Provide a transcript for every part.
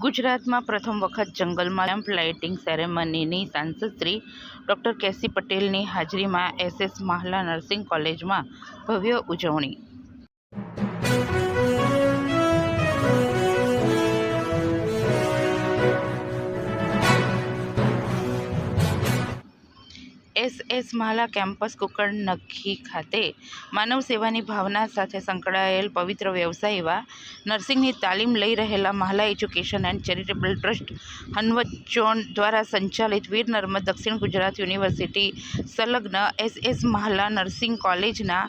ગુજરાતમાં પ્રથમ વખત જંગલમાં લેમ્પ લાઇટિંગ સેરેમનીની સાંસદ શ્રી ડોક્ટર કેસી પટેલની હાજરીમાં એસએસ માહલા નર્સિંગ કોલેજમાં ભવ્ય ઉજવણી. એસએસ માલા કેમ્પસ કુકરનખી ખાતે માનવ સેવાની ભાવના સાથે સંકળાયેલ પવિત્ર વ્યવસાય એવા નર્સિંગની તાલીમ લઈ રહેલા Mahala education and charitable trust હનવચોણ દ્વારા સંચાલિત વીર નર્મદ દક્ષિણ ગુજરાત યુનિવર્સિટી સંલગ્ન એસએસ મહાલા નર્સિંગ કોલેજના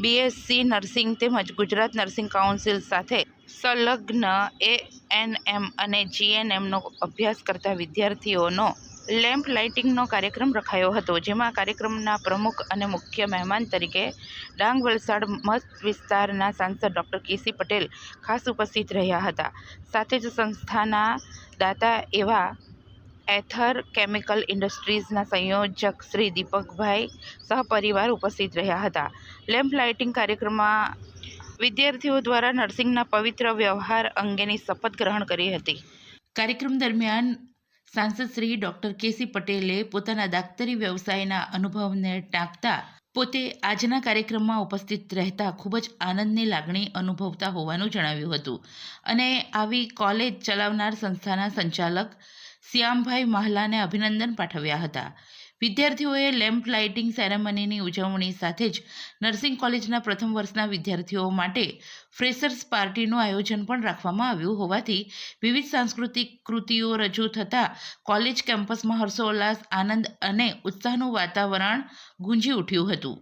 બીએસસી નર્સિંગ તેમજ ગુજરાત નર્સિંગ કાઉન્સિલ સાથે સંલગ્ન એ એન એમ અને જીએનએમનો અભ્યાસ કરતા વિદ્યાર્થીઓનો લેમ્પ લાઇટિંગનો કાર્યક્રમ રખાયો હતો, જેમાં કાર્યક્રમના પ્રમુખ અને મુખ્ય મહેમાન તરીકે ડાંગ વલસાડ મત વિસ્તારના સાંસદ ડૉક્ટર કેસી પટેલ ખાસ ઉપસ્થિત રહ્યા હતા. સાથે જ સંસ્થાના દાતા એવા એથર કેમિકલ ઇન્ડસ્ટ્રીઝના સંયોજક શ્રી દીપકભાઈ સહપરિવાર ઉપસ્થિત રહ્યા હતા. લેમ્પ લાઇટિંગ કાર્યક્રમમાં વિદ્યાર્થીઓ દ્વારા નર્સિંગના પવિત્ર વ્યવહાર અંગેની શપથ ગ્રહણ કરી હતી. કાર્યક્રમ દરમિયાન સાંસદ શ્રી ડૉક્ટર કેસી પટેલે પોતાના દાક્તરી વ્યવસાયના અનુભવને ટાંકતા પોતે આજના કાર્યક્રમમાં ઉપસ્થિત રહેતા ખૂબ જ આનંદની લાગણી અનુભવતા હોવાનું જણાવ્યું હતું. અને આવી કોલેજ ચલાવનાર સંસ્થાના સંચાલક શ્યામભાઈ મહલાને અભિનંદન પાઠવ્યા હતા. વિદ્યાર્થીઓએ લેમ્પ લાઇટિંગ સેરેમનીની ઉજવણી સાથે જ નર્સિંગ કોલેજના પ્રથમ વર્ષના વિદ્યાર્થીઓ માટે ફ્રેશર્સ પાર્ટીનું આયોજન પણ રાખવામાં આવ્યું હોવાથી વિવિધ સાંસ્કૃતિક કૃતિઓ રજૂ થતાં કોલેજ કેમ્પસમાં હર્ષોલ્લાસ, આનંદ અને ઉત્સાહનું વાતાવરણ ગુંજી ઉઠ્યું હતું.